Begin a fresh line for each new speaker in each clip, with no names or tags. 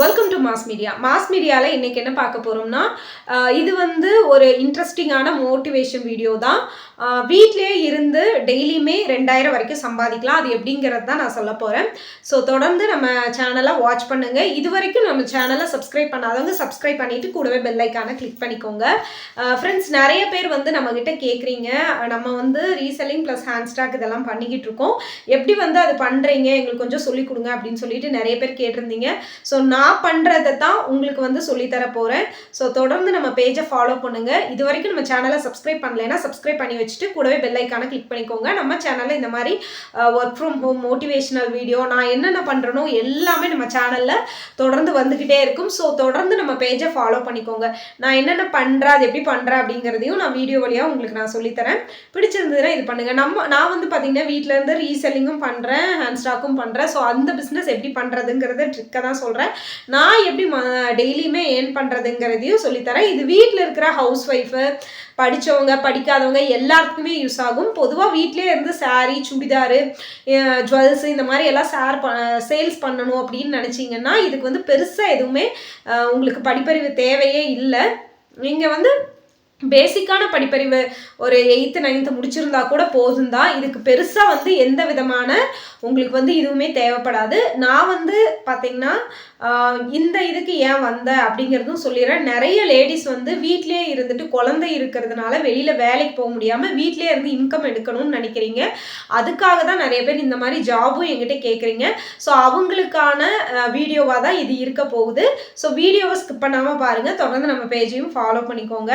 Welcome to mass media mass மீடியாவில் இன்றைக்கி என்ன பார்க்க போகிறோம்னா இது வந்து ஒரு இன்ட்ரெஸ்டிங்கான மோட்டிவேஷன் வீடியோ தான். வீட்டிலே இருந்து டெய்லியுமே ரெண்டாயிரம் வரைக்கும் சம்பாதிக்கலாம். அது எப்படிங்கிறது தான் நான் சொல்ல போகிறேன் ஸோ தொடர்ந்து நம்ம சேனலை வாட்ச் பண்ணுங்கள் இது வரைக்கும் நம்ம சேனலை சப்ஸ்கிரைப் பண்ணாதவங்க சப்ஸ்கிரைப் பண்ணிவிட்டு கூடவே பெல்லைக்கான கிளிக் பண்ணிக்கோங்க. ஃப்ரெண்ட்ஸ் நிறைய பேர் வந்து நம்மக்கிட்ட கேட்குறீங்க நம்ம வந்து ரீசெல்லிங் ப்ளஸ் ஹேண்ட் ஸ்டாக் இதெல்லாம் பண்ணிக்கிட்டு இருக்கோம். எப்படி வந்து அது பண்ணுறீங்க எங்களுக்கு கொஞ்சம் சொல்லிக் கொடுங்க அப்படின்னு சொல்லிட்டு நிறைய பேர் கேட்டிருந்தீங்க. ஸோ நான் நான் பண்ணுறதை தான் உங்களுக்கு வந்து சொல்லித்தர போகிறேன் ஸோ தொடர்ந்து நம்ம பேஜை ஃபாலோ பண்ணுங்கள் இது வரைக்கும் நம்ம சேனலை சப்ஸ்கிரைப் பண்ணலைன்னா சப்ஸ்கிரைப் பண்ணி வச்சுட்டு கூடவே பெல்லைக்கான கிளிக் பண்ணிக்கோங்க. நம்ம சேனலில் இந்த மாதிரி work from home motivational video நான் என்னென்ன பண்ணுறனோ எல்லாமே நம்ம சேனலில் தொடர்ந்து வந்துக்கிட்டே இருக்கும். ஸோ தொடர்ந்து நம்ம பேஜை ஃபாலோ பண்ணிக்கோங்க. நான் என்னென்ன பண்ணுறேன் அது எப்படி பண்ணுறேன் அப்படிங்கிறதையும் நான் வீடியோ வழியாக உங்களுக்கு நான் சொல்லித்தரேன். பிடிச்சிருந்ததுன்னா இது பண்ணுங்கள் நம்ம நான் வந்து பார்த்தீங்கன்னா வீட்டிலேருந்து ரீசெல்லிங்கும் பண்ணுறேன் ஹேண்ட் ஸ்டாக்கும் பண்ணுறேன் ஸோ அந்த பிஸ்னஸ் எப்படி பண்ணுறதுங்கிறத ட்ரிக்கை தான் சொல்கிறேன் நான் எப்படி டெய்லியுமே ஏர்ன் பண்ணுறதுங்கிறதையும் சொல்லித்தரேன். இது வீட்டில் இருக்கிற ஹவுஸ் ஒய்ஃபு படித்தவங்க படிக்காதவங்க எல்லாருக்குமே யூஸ் ஆகும். பொதுவாக வீட்டிலே இருந்து சாரீ சுடிதாரு ஜுவல்ஸ் இந்த மாதிரி எல்லாம் ஷேர் ப சேல்ஸ் பண்ணணும் அப்படின்னு நினச்சிங்கன்னா இதுக்கு வந்து பெருசாக எதுவுமே உங்களுக்கு படிப்பறிவு தேவையே இல்லை. நீங்கள் வந்து பேசிக்கான படிப்பறிவு ஒரு எயித்து நைன்த்து முடிச்சிருந்தா கூட போதும் தான் இதுக்கு பெருசாக வந்து எந்த விதமான உங்களுக்கு வந்து இதுவுமே தேவைப்படாது. நான் வந்து பார்த்திங்கன்னா இந்த இதுக்கு ஏன் வந்த அப்படிங்கிறதும் சொல்லிடுறேன் நிறைய லேடிஸ் வந்து வீட்லேயே இருந்துட்டு குழந்தை இருக்கிறதுனால வெளியில் வேலைக்கு போக முடியாமல் வீட்லேயே இருந்து இன்கம் எடுக்கணும்னு நினைக்கிறீங்க. அதுக்காக தான் நிறைய பேர் இந்த மாதிரி ஜாபும் எங்கிட்ட கேட்குறீங்க ஸோ அவங்களுக்கான வீடியோவாக தான் இது இருக்க போகுது. ஸோ வீடியோவை ஸ்கிப் பண்ணாமல் பாருங்கள் தொடர்ந்து நம்ம பேஜையும் ஃபாலோ பண்ணிக்கோங்க.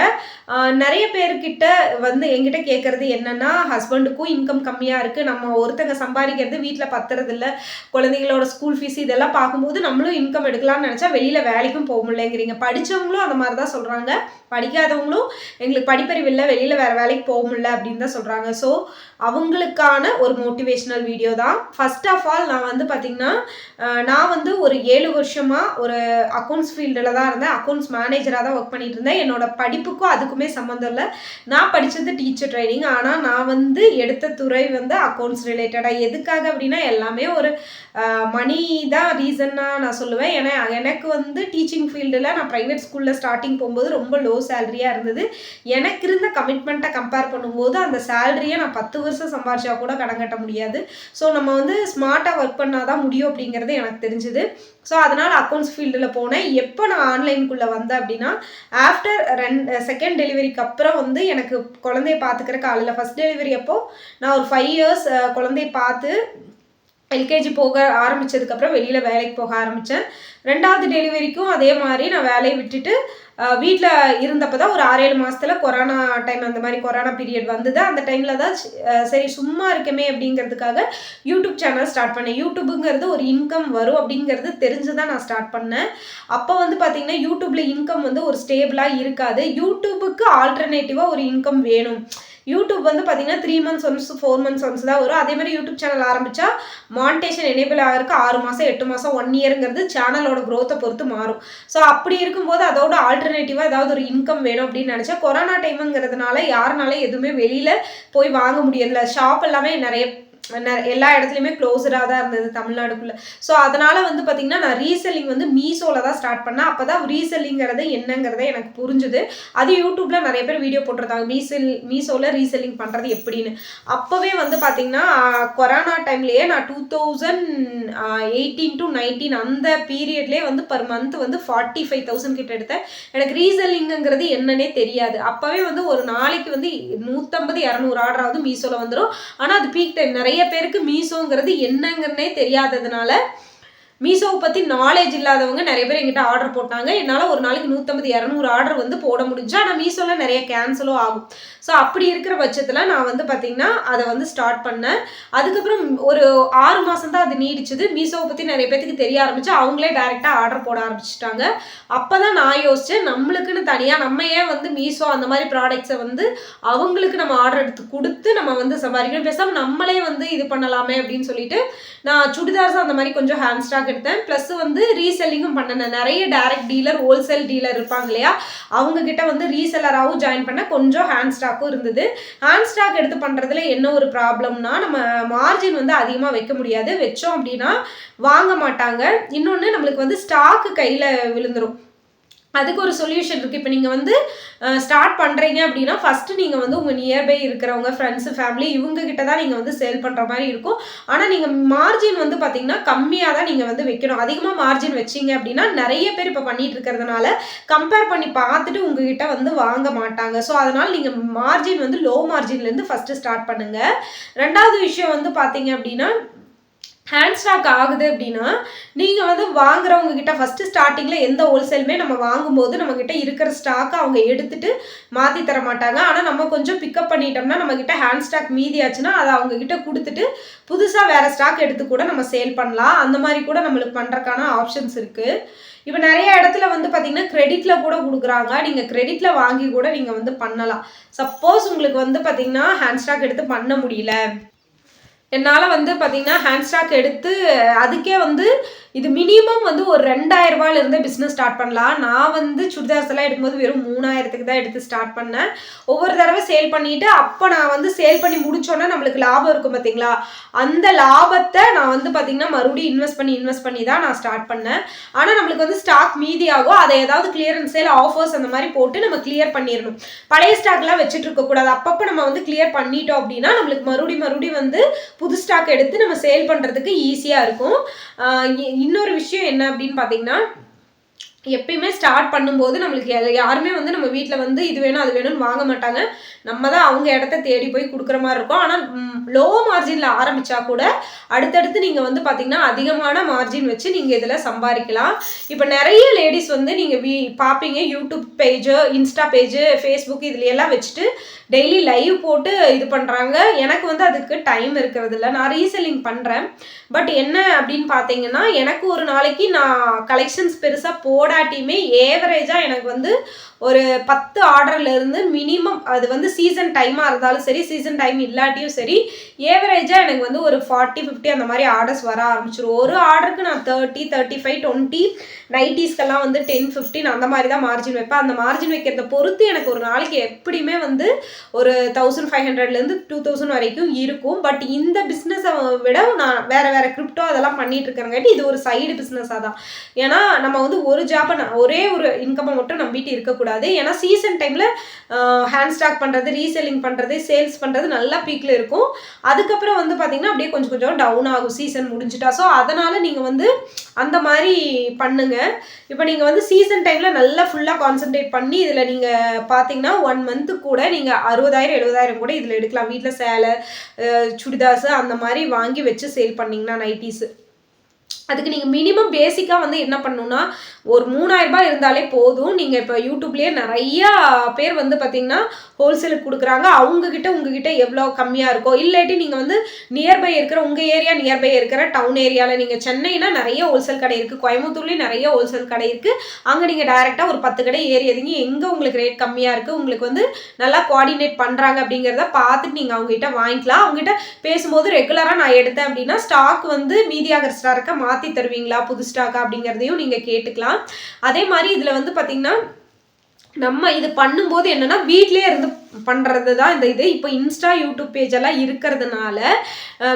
நிறைய பேர்கிட்ட வந்து எங்கிட்ட கேட்குறது என்னென்னா ஹஸ்பண்டுக்கும் இன்கம் கம்மியாக இருக்குது நம்ம ஒருத்தங்க சம்பாதிக்கிறது வீட்டில் பத்துறதில்ல. குழந்தைங்களோட ஸ்கூல் ஃபீஸ் இதெல்லாம் பார்க்கும்போது நம்மளும் இன்கம் எடுக்கலாம்னு நினச்சா வெளியில் வேலைக்கும் போக முடியலங்கிறீங்க. படித்தவங்களும் அந்த மாதிரி தான் சொல்கிறாங்க படிக்காதவங்களும் எங்களுக்கு படிப்பறிவு இல்லை வெளியில் வேறு வேலைக்கு போக முடியல அப்படின்னு தான் சொல்கிறாங்க ஸோ அவங்களுக்கான ஒரு மோட்டிவேஷ்னல் வீடியோ தான். ஃபஸ்ட் ஆஃப் ஆல் நான் வந்து பார்த்திங்கன்னா நான் வந்து ஒரு ஏழு வருஷமாக ஒரு அக்கௌண்ட்ஸ் ஃபீல்டில் தான் இருந்தேன். அக்கௌண்ட்ஸ் மேனேஜராக தான் ஒர்க் பண்ணிட்டு இருந்தேன். என்னோட படிப்புக்கும் அதுக்குமே சம்மந்தம் இல்லை. நான் படித்தது டீச்சர் ட்ரைனிங் ஆனால் நான் வந்து எடுத்த துறை வந்து அக்கௌண்ட்ஸ் ரிலேட்டடாக எதுக்காக அப்படின்னா எல்லாமே ஒரு மணி தான் ரீசன்னாக நான் சொல்லுவேன். ஏன்னா எனக்கு வந்து டீச்சிங் ஃபீல்டில் நான் ப்ரைவேட் ஸ்கூலில் ஸ்டார்டிங் போகும்போது ரொம்ப லோ சேலரியாக இருந்தது. எனக்கு இருந்த கமிட்மெண்ட்டை கம்பேர் பண்ணும்போது அந்த சேலரியை நான் பத்து வருஷம் சம்பாரிச்சா கூட கடன் கட்ட முடியாது. ஸோ நம்ம வந்து ஸ்மார்ட்டாக ஒர்க் பண்ணால் தான் முடியும் அப்படிங்கிறது எனக்கு தெரிஞ்சுது. ஸோ அதனால் அக்கௌண்ட்ஸ் ஃபீல்டில் போனேன். எப்போ நான் ஆன்லைனுக்குள்ளே வந்தேன் அப்படின்னா ஆஃப்டர் ரெண்டு செகண்ட் டெலிவரிக்கு அப்புறம் வந்து எனக்கு குழந்தைய பார்த்துக்கிற காலையில் ஃபஸ்ட் டெலிவரி அப்போ நான் ஒரு ஃபைவ் இயர்ஸ் குழந்தைய பார்த்து எல்கேஜி போக ஆரம்பித்ததுக்கப்புறம் வெளியில் வேலைக்கு போக ஆரம்பித்தேன் ரெண்டாவது டெலிவரிக்கும் அதே மாதிரி நான் வேலையை விட்டுட்டு வீட்டில் இருந்தப்போ தான் ஒரு ஆறேழு மாதத்தில் கொரோனா டைம் அந்த மாதிரி கொரோனா பீரியட் வந்தது. அந்த டைமில் தான் சரி சும்மா இருக்கமே அப்படிங்கிறதுக்காக யூடியூப் சேனல் ஸ்டார்ட் பண்ணேன். யூடியூப்புங்கிறது ஒரு இன்கம் வரும் அப்படிங்கிறது தெரிஞ்சு தான் நான் ஸ்டார்ட் பண்ணேன். அப்போ வந்து பார்த்திங்கன்னா யூடியூப்பில் இன்கம் வந்து ஒரு ஸ்டேபிளாக இருக்காது. யூடியூபுக்கு ஆல்டர்னேட்டிவாக ஒரு இன்கம் வேணும். யூடியூப் வந்து பார்த்தீங்கன்னா three months once four months once தான் வரும். அதே மாதிரி யூடியூப் சேனல் ஆரம்பித்தா மானிட்டேஷன் எனேபிள் ஆகிறதுக்கு ஆறு மாதம் எட்டு மாதம் ஒன் இயருங்கிறது சேனலோட க்ரோத்தை பொறுத்து மாறும். ஸோ அப்படி இருக்கும்போது அதோட ஆல்டர்னேட்டிவாக ஏதாவது ஒரு இன்கம் வேணும் அப்படின்னு நினச்சா கொரோனா டைமுங்கிறதுனால யாருனால எதுவுமே வெளியில் போய் வாங்க முடியல ஷாப் எல்லாமே நிறைய எல்லா இடத்துலையுமே க்ளோஸராக தான் இருந்தது தமிழ்நாடுக்குள்ளே. ஸோ அதனால் வந்து பார்த்திங்கன்னா நான் ரீசெல்லிங் வந்து மீஷோவில் தான் ஸ்டார்ட் பண்ணேன். அப்போ தான் ரீசெல்லிங்கிறது என்னங்கிறத எனக்கு புரிஞ்சுது. அது யூடியூப்பில் நிறைய பேர் வீடியோ போட்டிருந்தாங்க. மீசெல் மீஷோவில் ரீசெல்லிங் பண்ணுறது எப்படின்னு. அப்போவே வந்து பார்த்திங்கன்னா கொரோனா டைம்லேயே நான் two thousand eighteen to nineteen அந்த பீரியட்லேயே வந்து பர் மந்த் வந்து ஃபார்ட்டி ஃபைவ் தௌசண்ட் கிட்ட எடுத்தேன். எனக்கு ரீசெல்லிங்கிறது என்னன்னே தெரியாது. அப்போவே வந்து ஒரு நாளைக்கு வந்து நூற்றம்பது இரநூறு ஆர்டராவது மீஷோவில் வந்துடும் ஆனால் அது பீக் டைம் நிறைய நிறைய பேருக்கு மீசோங்கிறது என்னங்கிறனே தெரியாததுனால மீஷோவை பற்றி நாலேஜ் இல்லாதவங்க நிறைய பேர் எங்கிட்ட ஆர்டர் போட்டாங்க. என்னால் ஒரு நாளைக்கு நூற்றம்பது இரநூறு ஆர்டர் வந்து போட முடிஞ்சு ஆனால் மீஷோவில் நிறைய கேன்சலும் ஆகும். ஸோ அப்படி இருக்கிற பட்சத்தில் நான் வந்து பார்த்திங்கன்னா அதை வந்து ஸ்டார்ட் பண்ணேன். அதுக்கப்புறம் ஒரு ஆறு மாதம் தான் அது நீடிச்சது. மீஷோவை பற்றி நிறைய பேத்துக்கு தெரிய ஆரம்பிச்சு அவங்களே டேரெக்டாக ஆர்டர் போட ஆரம்பிச்சிட்டாங்க. அப்போ தான் நான் யோசித்தேன் நம்மளுக்குன்னு தனியாக நம்ம ஏன் வந்து மீஷோ அந்த மாதிரி ப்ராடக்ட்ஸை வந்து அவங்களுக்கு நம்ம ஆர்டர் எடுத்து கொடுத்து நம்ம வந்து சம்பாதிக்கணும். பேசாமல் நம்மளே வந்து இது பண்ணலாமே அப்படின்னு சொல்லிட்டு நான் சுடிதார்ஸ் அந்த மாதிரி கொஞ்சம் ஹேண்ட் ஸ்டாக் எடுத்தேன். ப்ளஸ் வந்து ரீசெல்லிங்கும் பண்ணினேன் நிறைய டேரக்ட் டீலர் ஹோல்சேல் டீலர் இருப்பாங்க இல்லையா? அவங்க கிட்ட வந்து ரீசெல்லராகவும் ஜாயின் பண்ண கொஞ்சம் ஹேண்ட் ஸ்டாக்கும் இருந்தது. ஹேண்ட் ஸ்டாக் எடுத்து பண்ணுறதுல என்ன ஒரு ப்ராப்ளம்னா நம்ம மார்ஜின் வந்து அதிகமாக வைக்க முடியாது. வச்சோம் அப்படின்னா வாங்க மாட்டாங்க. இன்னொன்று நம்மளுக்கு வந்து ஸ்டாக்கு கையில் விழுந்துரும். அதுக்கு ஒரு சொல்யூஷன் இருக்குது இப்போ நீங்கள் வந்து ஸ்டார்ட் பண்ணுறீங்க அப்படின்னா ஃபஸ்ட்டு நீங்கள் வந்து உங்கள் நியர்பை இருக்கிறவங்க ஃப்ரெண்ட்ஸு ஃபேமிலி இவங்ககிட்ட தான் நீங்கள் வந்து சேல் பண்ணுற மாதிரி இருக்கும். ஆனால் நீங்கள் மார்ஜின் வந்து பார்த்தீங்கன்னா கம்மியாக தான் நீங்கள் வந்து வைக்கணும். அதிகமாக மார்ஜின் வச்சிங்க அப்படின்னா நிறைய பேர் இப்போ பண்ணிட்டு இருக்கிறதுனால கம்பேர் பண்ணி பார்த்துட்டு உங்ககிட்ட வந்து வாங்க மாட்டாங்க. ஸோ அதனால் நீங்கள் மார்ஜின் வந்து லோ மார்ஜின்லேருந்து ஃபஸ்ட்டு ஸ்டார்ட் பண்ணுங்கள் ரெண்டாவது விஷயம் வந்து பார்த்தீங்க அப்படின்னா ஹேண்ட் ஸ்டாக் ஆகுது அப்படின்னா நீங்கள் வந்து வாங்குறவங்க கிட்ட ஃபஸ்ட்டு ஸ்டார்டிங்கில் எந்த ஹோல்சேலுமே நம்ம வாங்கும்போது நம்மக்கிட்ட இருக்கிற ஸ்டாக்கை அவங்க எடுத்துட்டு மாற்றி தர மாட்டாங்க. ஆனால் நம்ம கொஞ்சம் பிக்கப் பண்ணிட்டோம்னா நம்மக்கிட்ட ஹேண்ட் ஸ்டாக் மீதி ஆச்சுன்னா அதை அவங்கக்கிட்ட கொடுத்துட்டு புதுசாக வேறு ஸ்டாக் எடுத்து கூட நம்ம சேல் பண்ணலாம். அந்த மாதிரி கூட நம்மளுக்கு பண்ணுறக்கான ஆப்ஷன்ஸ் இருக்குது இப்போ நிறைய இடத்துல வந்து பார்த்தீங்கன்னா கிரெடிட்டில் கூட கொடுக்குறாங்க. நீங்கள் கிரெடிட்டில் வாங்கி கூட நீங்கள் வந்து பண்ணலாம். சப்போஸ் உங்களுக்கு வந்து பார்த்தீங்கன்னா ஹேண்ட் ஸ்டாக் எடுத்து பண்ண முடியல. என்னால் வந்து பார்த்தீங்கன்னா ஹேண்ட் ஸ்டாக் எடுத்து அதுக்கே வந்து இது மினிமம் வந்து ஒரு ரெண்டாயிரரூபாலேருந்து பிஸ்னஸ் ஸ்டார்ட் பண்ணலாம். நான் வந்து சுடிதார்ஸ் எல்லாம் எடுக்கும்போது வெறும் மூணாயிரத்துக்கு தான் எடுத்து ஸ்டார்ட் பண்ணேன். ஒவ்வொரு தடவை சேல் பண்ணிவிட்டு அப்போ நான் வந்து சேல் பண்ணி முடிச்சோன்னா நம்மளுக்கு லாபம் இருக்கும் பார்த்தீங்களா அந்த லாபத்தை நான் வந்து பார்த்தீங்கன்னா மறுபடியும் இன்வெஸ்ட் பண்ணி இன்வெஸ்ட் பண்ணி தான் நான் ஸ்டார்ட் பண்ணேன். ஆனால் நம்மளுக்கு வந்து ஸ்டாக் மீதி ஆகும். அதை ஏதாவது கிளியரன்ஸ் சேல் ஆஃபர்ஸ் அந்த மாதிரி போட்டு நம்ம கிளியர் பண்ணிடணும் பழைய ஸ்டாக்லாம் வச்சுட்டு இருக்கக்கூடாது அப்பப்போ நம்ம வந்து கிளியர் பண்ணிட்டோம் அப்படின்னா நம்மளுக்கு மறுபடியும் மறுபடியும் வந்து புது ஸ்டாக் எடுத்து நம்ம சேல் பண்ணுறதுக்கு ஈஸியாக இருக்கும். இன்னொரு விஷயம் என்ன அப்படின்னு பார்த்தீங்கன்னா எப்பயுமே ஸ்டார்ட் பண்ணும்போது நம்மளுக்கு யாருமே வந்து நம்ம வீட்டில் வந்து இது வேணும் அது வேணும்னு வாங்க மாட்டாங்க. நம்ம தான் அவங்க இடத்த தேடி போய் கொடுக்குற மாதிரி இருக்கும். ஆனால் லோ மார்ஜினில் ஆரம்பித்தா கூட அடுத்தடுத்து நீங்கள் வந்து பார்த்தீங்கன்னா அதிகமான மார்ஜின் வச்சு நீங்கள் இதில் சம்பாதிக்கலாம். இப்போ நிறைய லேடிஸ் வந்து நீங்கள் வீ பார்ப்பீங்க YouTube page Insta page Facebook இதுல எல்லாம் வச்சுட்டு டெய்லி லைவ் போட்டு இது பண்ணுறாங்க எனக்கு வந்து அதுக்கு டைம் இருக்கிறது இல்லை. நான் ரீசெல்லிங் பண்ணுறேன் பட் என்ன அப்படின்னு பார்த்தீங்கன்னா எனக்கு ஒரு நாளைக்கு நான் கலெக்ஷன்ஸ் பெருசாக போட போடாட்டியுமே ஏவரேஜாக எனக்கு வந்து ஒரு பத்து ஆர்டர்லேருந்து மினிமம் அது வந்து சீசன் டைமாக இருந்தாலும் சரி சீசன் டைம் இல்லாட்டியும் சரி ஏவரேஜாக எனக்கு வந்து ஒரு ஃபார்ட்டி ஃபிஃப்டி அந்த மாதிரி ஆர்டர்ஸ் வர ஆரம்பிச்சிடும் ஒரு ஆர்டருக்கு நான் தேர்ட்டி தேர்ட்டி ஃபைவ் டுவெண்ட்டி நைட்டிஸ்க்கெல்லாம் வந்து டென் ஃபிஃப்டின் அந்த மாதிரி தான் மார்ஜின் வைப்பேன். அந்த மார்ஜின் வைக்கிறத பொறுத்து எனக்கு ஒரு நாளைக்கு எப்படியுமே வந்து ஒரு தௌசண்ட் ஃபைவ் ஹண்ட்ரட்லேருந்து டூ தௌசண்ட் வரைக்கும் இருக்கும். பட் இந்த பிஸ்னஸை விட நான் வேறு வேறு கிரிப்டோ அதெல்லாம் பண்ணிட்டு இருக்கிறங்காட்டி இது ஒரு சைடு பிஸ்னஸாக தான். ஏன்னா நம்ம வந்து ஒரு ஜாப்பை ஒரே ஒரு இன்கம்மை மட்டும் நம்பிட்டு இருக்கக்கூடாது. ஏன்னா சீசன் டைமில் ஹேண்ட் ஸ்டாக் பண்ணுறது ரீசெல்லிங் பண்ணுறது சேல்ஸ் பண்ணுறது நல்லா பீக்கில் இருக்கும். அதுக்கப்புறம் வந்து பார்த்திங்கன்னா அப்படியே கொஞ்சம் கொஞ்சம் டவுன் ஆகும். சீசன் முடிஞ்சிட்டா. ஸோ அதனால் நீங்கள் வந்து அந்த மாதிரி பண்ணுங்கள் இப்போ நீங்கள் வந்து சீசன் டைமில் நல்லா ஃபுல்லாக கான்சென்ட்ரேட் பண்ணி இதில் நீங்கள் பார்த்தீங்கன்னா ஒன் மந்த்து கூட நீங்கள் அறுபதாயிரம் எழுபதாயிரம் கூட இதில் எடுக்கலாம். வீட்டில் சேலை சுடிதார்ஸு அந்த மாதிரி வாங்கி வச்சு சேல் பண்ணிங்கன்னா நைட்டிஸு அதுக்கு நீங்கள் மினிமம் பேசிக்காக வந்து என்ன பண்ணணும்னா ஒரு மூணாயிரரூபா இருந்தாலே போதும். நீங்கள் இப்போ யூடியூப்லேயே நிறையா பேர் வந்து பார்த்தீங்கன்னா ஹோல்சேலுக்கு கொடுக்குறாங்க. அவங்கக்கிட்ட உங்ககிட்ட எவ்வளோ கம்மியாக இருக்கோ இல்லாட்டி நீங்கள் வந்து நியர்பை இருக்கிற உங்கள் ஏரியா நியர்பை இருக்கிற டவுன் ஏரியாவில் நீங்கள் சென்னைனா நிறைய ஹோல்சேல் கடை இருக்குது கோயம்புத்தூர்லேயும் நிறைய ஹோல்சேல் கடை இருக்குது அங்கே நீங்கள் டைரெக்டாக ஒரு பத்து கடை ஏறி எதுங்க எங்கே உங்களுக்கு ரேட் கம்மியாக இருக்குது உங்களுக்கு வந்து நல்லா கோஆர்டினேட் பண்ணுறாங்க அப்படிங்கிறத பார்த்துட்டு நீங்கள் அவங்ககிட்ட வாங்கிக்கலாம். அவங்ககிட்ட பேசும்போது ரெகுலராக நான் எடுத்தேன் அப்படின்னா ஸ்டாக் வந்து மீதியாகிற ஸ்டாக்கை மாற்ற தருவீங்களா? புது ஸ்டாக்கா அப்படிங்கிறதையும் நீங்கள் கேட்டுக்கலாம். அதே மாதிரி இதில் வந்து பார்த்திங்கன்னா நம்ம இது பண்ணும்போது என்னென்னா வீட்டிலே இருந்து பண்ணுறது தான் இந்த இது. இப்போ இன்ஸ்டா யூடியூப் பேஜ் எல்லாம் இருக்கிறதுனால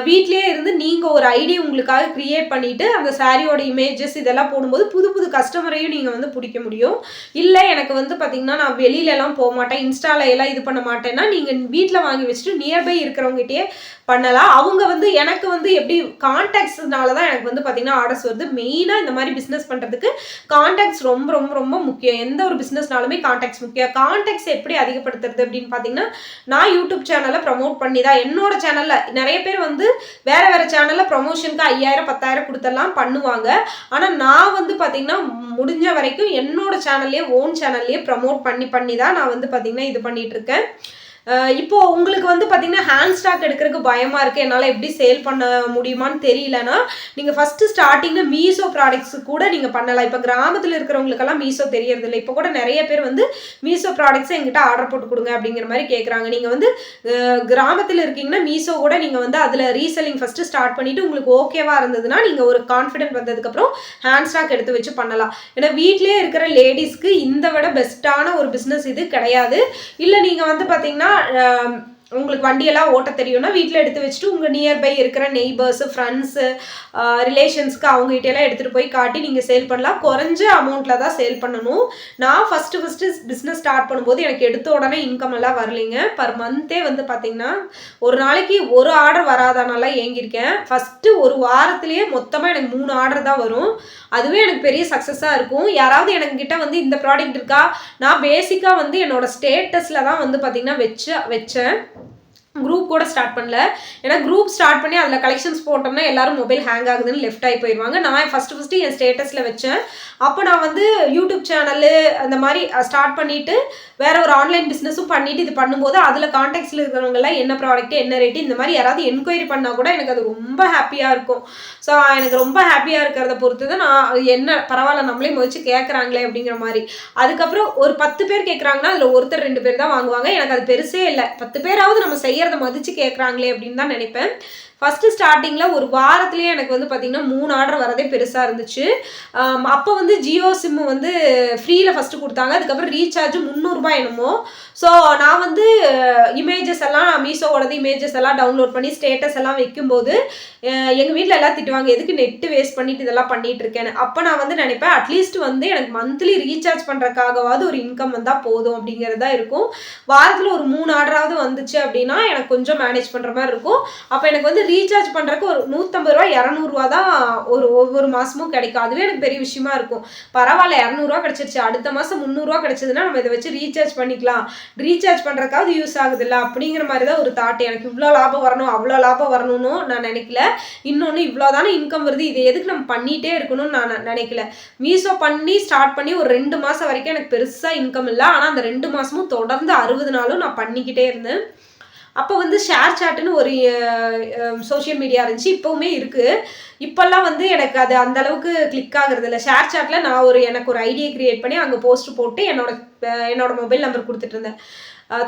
வீட்லேயே இருந்து நீங்கள் ஒரு ஐடியா உங்களுக்காக க்ரியேட் பண்ணிவிட்டு அந்த சாரியோட இமேஜஸ் இதெல்லாம் போடும்போது புது புது கஸ்டமரையும் நீங்கள் வந்து பிடிக்க முடியும். இல்லை எனக்கு வந்து பார்த்திங்கன்னா நான் வெளியிலலாம் போக மாட்டேன் இன்ஸ்டால எல்லாம் இது பண்ண மாட்டேன்னா நீங்கள் வீட்டில் வாங்கி வச்சுட்டு நியர்பை இருக்கிறவங்ககிட்டயே பண்ணலாம். அவங்க வந்து எனக்கு வந்து எப்படி கான்டாக்ட்ஸ்னால தான் எனக்கு வந்து பார்த்திங்கன்னா ஆர்டர்ஸ் வருது. மெயினாக இந்த மாதிரி பிஸ்னஸ் பண்ணுறதுக்கு கான்டாக்ட்ஸ் ரொம்ப ரொம்ப ரொம்ப முக்கியம். எந்த ஒரு பிஸ்னஸ்னாலுமே கான்டாக்ட்ஸ் முக்கியம். கான்டாக்ட்ஸ் எப்படி அதிகப்படுத்துறது அப்படின்னு பார்த்தீங்கன்னா நான் யூடியூப் சேனலை ப்ரமோட் பண்ணி தான் என்னோட சேனலில் நிறைய பேர் வந்து வேற வேற சேனலில் ப்ரொமோஷனுக்கு ஐயாயிரம் பத்தாயிரம் கொடுத்தெல்லாம் பண்ணுவாங்க. ஆனால் நான் வந்து பார்த்தீங்கன்னா முடிஞ்ச வரைக்கும் என்னோட சேனல்லே ஓன் சேனல்லையே ப்ரமோட் பண்ணி பண்ணி தான் நான் வந்து பார்த்தீங்கன்னா இது பண்ணிட்டு இருக்கேன். இப்போ உங்களுக்கு வந்து பார்த்தீங்கன்னா ஹேண்ட் ஸ்டாக் எடுக்கிறதுக்கு பயமாக இருக்குது என்னால் எப்படி சேல் பண்ண முடியுமான்னு தெரியலனா நீங்கள் ஃபஸ்ட்டு ஸ்டார்டிங்கில் மீஷோ ப்ராடக்ட்ஸ் கூட நீங்கள் பண்ணலாம். இப்போ கிராமத்தில் இருக்கிறவங்களுக்கெல்லாம் மீஷோ தெரியறதில்ல. இப்போ கூட நிறைய பேர் வந்து மீஷோ ப்ராடக்ட்ஸ் எங்கிட்ட ஆர்டர் போட்டு கொடுங்க அப்படிங்கிற மாதிரி கேட்குறாங்க நீங்கள் வந்து கிராமத்தில் இருக்கீங்கன்னா மீஷோ கூட நீங்கள் வந்து அதில் ரீசெல்லிங் ஃபஸ்ட்டு ஸ்டார்ட் பண்ணிவிட்டு உங்களுக்கு ஓகேவா இருந்ததுன்னா நீங்கள் ஒரு கான்ஃபிடென்ட் வந்ததுக்கப்புறம் ஹேண்ட் ஸ்டாக் எடுத்து வச்சு பண்ணலாம். ஏன்னா வீட்லேயே இருக்கிற லேடிஸ்க்கு இந்த விட பெஸ்ட்டான ஒரு பிஸ்னஸ் இது கிடையாது. இல்லை நீங்கள் வந்து பார்த்தீங்கன்னா um, உங்களுக்கு வண்டியெல்லாம் ஓட்ட தெரியும்னா வீட்டில் எடுத்து வச்சுட்டு உங்கள் நியர்பை இருக்கிற நெய்பர்ஸு ஃப்ரெண்ட்ஸு ரிலேஷன்ஸ்க்கு அவங்ககிட்டலாம் எடுத்துகிட்டு போய் காட்டி நீங்கள் சேல் பண்ணலாம். குறைஞ்ச அமௌண்ட்டில் தான் சேல் பண்ணணும். நான் ஃபஸ்ட்டு ஃபஸ்ட்டு பிஸ்னஸ் ஸ்டார்ட் பண்ணும்போது எனக்கு எடுத்த உடனே இன்கம் எல்லாம் வரலைங்க. பர் மந்த்தே வந்து பார்த்திங்கன்னா ஒரு நாளைக்கு ஒரு ஆர்டர் வராதனால ஏங்கியிருக்கேன். ஃபஸ்ட்டு ஒரு வாரத்துலேயே மொத்தமாக எனக்கு மூணு ஆர்டர் தான் வரும். அதுவே எனக்கு பெரிய சக்ஸஸாக இருக்கும். யாராவது எனக்கிட்ட வந்து இந்த ப்ராடக்ட் இருக்கா? நான் பேசிக்காக வந்து என்னோடய ஸ்டேட்டஸில் தான் வந்து பார்த்திங்கன்னா வச்ச வச்சேன். குரூப் கூட ஸ்டார்ட் பண்ணல. ஏன்னா குரூப் ஸ்டார்ட் பண்ணி அதில் கலெக்ஷன்ஸ் போட்டோம்னா எல்லாரும் மொபைல் ஹேங் ஆகுதுன்னு லெஃப்ட் ஆகி போயிடுவாங்க. நான் ஃபஸ்ட்டு ஃபஸ்ட்டு என் ஸ்டேட்டஸில் வச்சேன். அப்போ நான் வந்து யூடியூப் சேனலு அந்த மாதிரி ஸ்டார்ட் பண்ணிவிட்டு வேற ஒரு ஆன்லைன் பிஸ்னஸும் பண்ணிட்டு இது பண்ணும்போது அதில் கான்டாக்ட்ஸில் இருக்கிறவங்கலாம் என்ன ப்ராடக்ட் என்ன ரேட்டு இந்த மாதிரி யாராவது என்கொயரி பண்ணால் கூட எனக்கு அது ரொம்ப ஹாப்பியாக இருக்கும். ஸோ எனக்கு ரொம்ப ஹாப்பியாக இருக்கிறத பொறுத்து தான் நான் என்ன பரவாயில்ல நம்மளே முயற்சி கேட்குறாங்களே அப்படிங்கிற மாதிரி. அதுக்கப்புறம் ஒரு பத்து பேர் கேட்குறாங்கன்னா அதில் ஒருத்தர் ரெண்டு பேர் தான் வாங்குவாங்க. எனக்கு அது பெருசே இல்லை. பத்து பேராவது நம்ம செய்யறத மதித்து கேட்குறாங்களே அப்படின்னு தான் நினைப்பேன். ஃபஸ்ட்டு ஸ்டார்டிங்கில் ஒரு வாரத்துலேயே எனக்கு வந்து பார்த்திங்கன்னா மூணு ஆர்டர் வரதே பெருசாக இருந்துச்சு. அப்போ வந்து ஜியோ சிம்மு வந்து ஃப்ரீயில் ஃபஸ்ட்டு கொடுத்தாங்க. அதுக்கப்புறம் ரீசார்ஜ் முந்நூறுபா என்னமோ. ஸோ நான் வந்து இமேஜஸ் எல்லாம் மீஷோவோடது இமேஜஸ் எல்லாம் டவுன்லோட் பண்ணி ஸ்டேட்டஸ் எல்லாம் வைக்கும்போது எங்கள் வீட்டில் எல்லாம் திட்டுவாங்க எதுக்கு நெட்டு வேஸ்ட் பண்ணிட்டு இதெல்லாம் பண்ணிட்டு இருக்கேன்னு? அப்போ நான் வந்து நினைப்பேன் அட்லீஸ்ட் வந்து எனக்கு மந்த்லி ரீசார்ஜ் பண்ணுறக்காகவாவது ஒரு இன்கம் வந்தால் போதும் அப்படிங்கிறது தான் இருக்கும். வாரத்தில் ஒரு மூணு ஆர்டராவது வந்துச்சு அப்படின்னா எனக்கு கொஞ்சம் மேனேஜ் பண்ணுற மாதிரி இருக்கும். அப்போ எனக்கு வந்து ரீசார்ஜ் பண்ணுறக்கு ஒரு நூற்றம்பது ரூபா இரநூறுவா தான் ஒரு ஒவ்வொரு மாதமும் கிடைக்கும். அதுவே எனக்கு பெரிய விஷயமா இருக்கும். பரவாயில்ல இரநூறுவா கிடச்சிருச்சு. அடுத்த மாதம் முந்நூறுரூவா கிடச்சதுன்னா நம்ம இதை வச்சு ரீசார்ஜ் பண்ணிக்கலாம். ரீசார்ஜ் பண்ணுறக்காவது யூஸ் ஆகுதுல்ல. அப்படிங்கிற மாதிரி தான் ஒரு தாட் எனக்கு இவ்வளோ லாபம் வரணும் அவ்வளோ லாபம் வரணும்னு நான் நினைக்கல. இன்னொன்று இவ்வளோ தானே இன்கம் வருது. இதை எதுக்கு நம்ம பண்ணிகிட்டே இருக்கணும்னு நான் நினைக்கல. மீஷோ பண்ணி ஸ்டார்ட் பண்ணி ஒரு ரெண்டு மாதம் வரைக்கும் எனக்கு பெருசாக இன்கம் இல்லை. ஆனால் அந்த ரெண்டு மாதமும் தொடர்ந்து அறுபது நாளும் நான் பண்ணிக்கிட்டே இருந்தேன். அப்போ வந்து ஷேர் சாட்டுன்னு ஒரு சோஷியல் மீடியா இருந்துச்சு இப்போவுமே இருக்குது இப்போல்லாம் வந்து எனக்கு அது அந்த அளவுக்கு கிளிக் ஆகுறது இல்லை ஷேர் சாட்டில் நான் ஒரு எனக்கு ஒரு ஐடியா கிரியேட் பண்ணி அங்கே போஸ்ட் போட்டு என்னோட என்னோட மொபைல் நம்பர் கொடுத்துட்டு இருந்தேன்.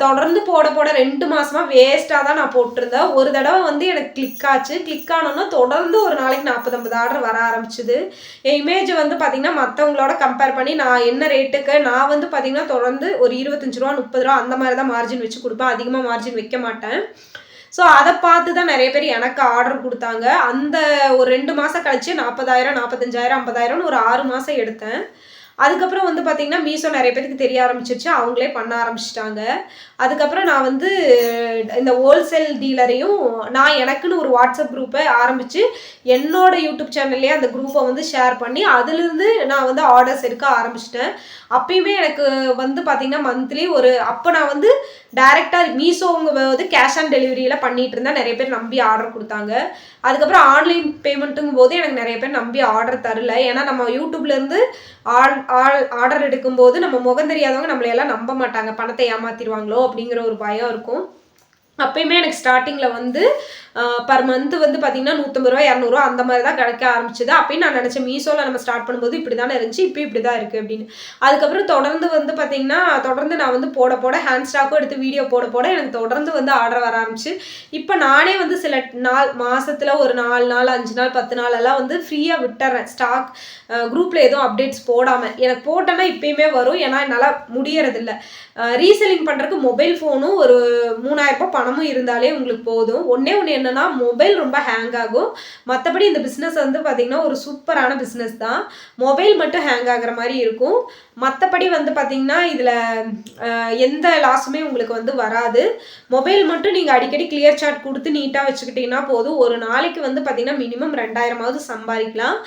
தொடர்ந்து போட போட ரெண்டு மாசமா வேஸ்ட்டாக தான் நான் போட்டிருந்தேன். ஒரு தடவை வந்து எனக்கு கிளிக் ஆச்சு. கிளிக் ஆனோன்னா தொடர்ந்து ஒரு நாளைக்கு நாற்பது ஐம்பது ஆர்டர் வர ஆரம்பிச்சுது. என் இமேஜ் வந்து பார்த்திங்கன்னா மற்றவங்களோட கம்பேர் பண்ணி நான் என்ன ரேட்டுக்கு நான் வந்து பார்த்திங்கன்னா தொடர்ந்து ஒரு இருபத்தஞ்சு ரூபா முப்பது ரூபா அந்த மாதிரி தான் மார்ஜின் வச்சு கொடுப்பேன். அதிகமாக மார்ஜின் வைக்க மாட்டேன். ஸோ அதை பார்த்து தான் நிறைய பேர் எனக்கு ஆர்டர் கொடுத்தாங்க. அந்த ஒரு ரெண்டு மாதம் கழிச்சு நாற்பதாயிரம் நாற்பத்தஞ்சாயிரம் ஐம்பதாயிரம்னு ஒரு ஆறு மாதம் எடுத்தேன். அதுக்கப்புறம் வந்து பார்த்திங்கன்னா மீஷோ நிறைய பேருக்கு தெரிய ஆரம்பிச்சிருச்சு. அவங்களே பண்ண ஆரம்பிச்சிட்டாங்க. அதுக்கப்புறம் நான் வந்து இந்த ஹோல்சேல் டீலரையும் நான் எனக்குன்னு ஒரு வாட்ஸ்அப் குரூப்பை ஆரம்பித்து என்னோட யூடியூப் சேனல்லே அந்த குரூப்பை வந்து ஷேர் பண்ணி அதுலேருந்து நான் வந்து ஆர்டர்ஸ் எடுக்க ஆரம்பிச்சிட்டேன். அப்பயுமே எனக்கு வந்து பார்த்திங்கன்னா மந்த்லி ஒரு அப்போ நான் வந்து டேரெக்டாக மீஷோங்க வந்து கேஷ் ஆன் டெலிவரியில் பண்ணிட்டு இருந்தால் நிறைய பேர் நம்பி ஆர்டர் கொடுத்தாங்க. அதுக்கப்புறம் ஆன்லைன் பேமெண்ட்டுங்கும் போது எனக்கு நிறைய பேர் நம்பி ஆர்டர் தரல. ஏன்னா நம்ம யூடியூப்லேருந்து ஆல் ஆல் ஆர்டர் எடுக்கும்போது நம்ம முகம் தெரியாதவங்க நம்மளையெல்லாம் நம்ப மாட்டாங்க. பணத்தை ஏமாத்திடுவாங்களோ அப்படிங்கிற ஒரு பயம் இருக்கும். அப்பயுமே எனக்கு ஸ்டார்டிங்கில் வந்து பர் மந்த் வந்து பார்த்தீங்கன்னா நூற்றம்பது ரூபா இரநூறுவா அந்த மாதிரி தான் கிடைக்க ஆரம்பிச்சது. அப்பயும் நான் நினச்சேன். மீஷோவில் நம்ம ஸ்டார்ட் பண்ணும்போது இப்படி தானே இருந்துச்சு இப்போ இப்படி தான் இருக்குது அப்படின்னு. அதுக்கப்புறம் தொடர்ந்து வந்து பார்த்தீங்கன்னா தொடர்ந்து நான் வந்து போட போட ஹேண்ட் ஸ்டாக்கும் எடுத்து வீடியோ போட போட எனக்கு தொடர்ந்து வந்து ஆர்டர் வர ஆரம்பிச்சு. இப்போ நானே வந்து சில நாள் மாதத்தில் ஒரு நாலு நாள் அஞ்சு நாள் பத்து நாள் எல்லாம் வந்து ஃப்ரீயாக விட்டுறேன். ஸ்டாக் குரூப்பில் எதுவும் அப்டேட்ஸ் போடாமல் எனக்கு போட்டேன்னா இப்பயுமே வரும். ஏன்னா என்னால் முடியறதில்ல. ரீசெல்லிங் பண்ணுறதுக்கு மொபைல் ஃபோனும் ஒரு மூணாயிரம் ரூபாய் பணமும் இருந்தாலே உங்களுக்கு போதும். ஒன்றே ஒன்று என்னென்னா மொபைல் ரொம்ப ஹேங் ஆகும். மற்றபடி இந்த பிஸ்னஸ் வந்து பார்த்திங்கன்னா ஒரு சூப்பரான பிஸ்னஸ் தான். மொபைல் மட்டும் ஹேங் ஆகிற மாதிரி இருக்கும். மற்றபடி வந்து பார்த்திங்கன்னா இதில் எந்த லாஸுமே உங்களுக்கு வந்து வராது. மொபைல் மட்டும் நீங்கள் அடிக்கடி கிளியர் சாட் கொடுத்து நீட்டாக வச்சுக்கிட்டிங்கன்னா போதும். ஒரு நாளைக்கு வந்து பார்த்திங்கன்னா மினிமம் ரெண்டாயிரமாவது சம்பாதிக்கலாம்.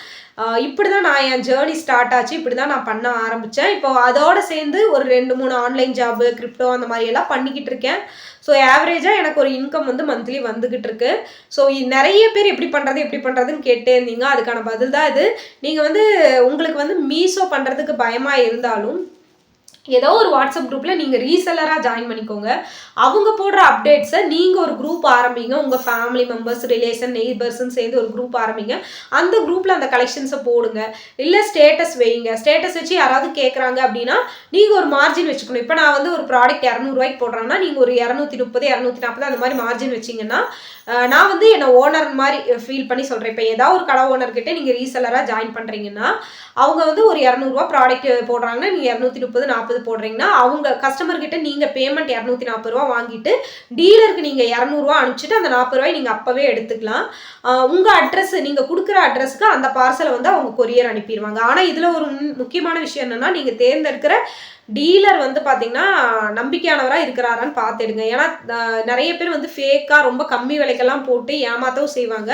இப்படி தான் நான் என் ஜேர்னி ஸ்டார்ட் ஆச்சு. இப்படி தான் நான் பண்ண ஆரம்பித்தேன் இப்போ அதோடு சேர்ந்து ஒரு ரெண்டு மூணு ஆன்லைன் ஜாபு கிரிப்டோ அந்த மாதிரி எல்லாம் பண்ணிக்கிட்டு இருக்கேன். ஸோ ஆவரேஜாக எனக்கு ஒரு இன்கம் வந்து மந்த்லி வந்துக்கிட்டு இருக்கு. ஸோ நிறைய பேர் எப்படி பண்ணுறது எப்படி பண்ணுறதுன்னு கேட்டே இருந்தீங்க அதுக்கான பதில் தான் இது. நீங்கள் வந்து உங்களுக்கு வந்து மீஷோ பண்ணுறதுக்கு பயமாக இருந்தாலும் ஏதோ ஒரு வாட்ஸ்அப் குரூப்பில் நீங்கள் ரீசெல்லராக ஜாயின் பண்ணிக்கோங்க. அவங்க போடுற அப்டேட்ஸை நீங்கள் ஒரு குரூப் ஆரம்பிங்க. உங்கள் ஃபேமிலி மெம்பர்ஸ் ரிலேஷன் நெய்பர்ஸ்ன்னு சேர்ந்து ஒரு குரூப் ஆரம்பிங்க. அந்த குரூப்பில் அந்த கலெக்ஷன்ஸை போடுங்க. இல்லை ஸ்டேட்டஸ் வைங்க. ஸ்டேட்டஸ் வச்சு யாராவது கேட்குறாங்க அப்படின்னா நீங்கள் ஒரு மார்ஜின் வச்சுக்கணும். இப்போ நான் வந்து ஒரு ப்ராடக்ட் இரநூறுவாய்க்கு போடுறேன்னா நீங்கள் ஒரு இரநூத்தி முப்பது இரநூத்தி நாற்பது அந்த மாதிரி மார்ஜின் வச்சிங்கன்னா நான் வந்து என்னை ஓனர் மாதிரி ஃபீல் பண்ணி சொல்கிறேன் இப்போ ஏதாவது ஒரு கடை ஓனர்கிட்ட நீங்கள் ரீசெல்லராக ஜாயின் பண்ணுறீங்கன்னா அவங்க வந்து ஒரு இரநூறுவா ப்ராடக்ட் போடுறாங்கன்னா நீங்கள் இரநூத்தி முப்பது நாற்பது போடுறீங்கன்னா அவங்க கஸ்டமர்கிட்ட நீங்கள் பேமெண்ட் இரநூத்தி நாற்பது ரூபா வாங்கிட்டு டீலருக்கு நீங்கள் இரநூறுவா அனுப்பிச்சிட்டு அந்த நாற்பது ரூபாய் நீங்கள் அப்போவே எடுத்துக்கலாம். உங்கள் அட்ரஸ் நீங்கள் கொடுக்குற அட்ரஸ்க்கு அந்த பார்சலை வந்து அவங்க கொரியர் அனுப்பிடுவாங்க ஆனால் இதில் ஒரு முக்கியமான விஷயம் என்னென்னா நீங்கள் தேர்ந்தெடுக்கிற டீலர் வந்து பார்த்தீங்கன்னா நம்பிக்கையானவராக இருக்கிறாரான்னு பார்த்துடுங்க. ஏன்னா நிறைய பேர் வந்து ஃபேக்காக ரொம்ப கம்மி விலைக்கெல்லாம் போட்டு ஏமாத்தவும் செய்வாங்க.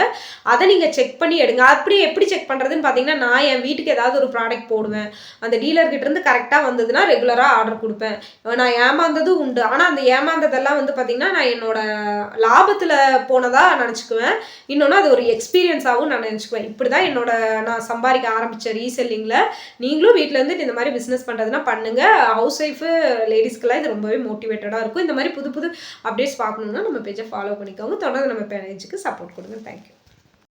அதை நீங்கள் செக் பண்ணி எடுங்க. அப்படி எப்படி செக் பண்ணுறதுன்னு பார்த்தீங்கன்னா நான் என் வீட்டுக்கு ஏதாவது ஒரு ப்ராடக்ட் போடுவேன். அந்த டீலர்கிட்டேருந்து கரெக்டாக வந்ததுன்னா ரெகுலராக ஆர்டர் கொடுப்பேன். நான் ஏமாந்ததும் உண்டு. ஆனால் அந்த ஏமாந்ததெல்லாம் வந்து பார்த்தீங்கன்னா நான் என்னோட லாபத்தில் போனதாக நினச்சிக்குவேன். இன்னொன்று அது ஒரு எக்ஸ்பீரியன்ஸாகவும் நான் நினச்சிக்குவேன். இப்படி தான் என்னோட நான் சம்பாதிக்க ஆரம்பித்த ரீசெல்லிங்கில் நீங்களும் வீட்டிலேருந்து இந்த மாதிரி பிஸ்னஸ் பண்ணுறதுனா பண்ணுங்கள் ஹவுஸ் ஒய்ஃபு லேடிஸ்க்கெல்லாம் இது ரொம்பவே மோட்டிவேட்டடாக இருக்கும். இந்த மாதிரி புது புது அப்டேட்ஸ் பார்க்கணுன்னா நம்ம பேஜை ஃபாலோ பண்ணிக்கோங்க. தொடர்ந்து நம்ம பேஜுக்கு சப்போர்ட் கொடுங்க. தேங்க்யூ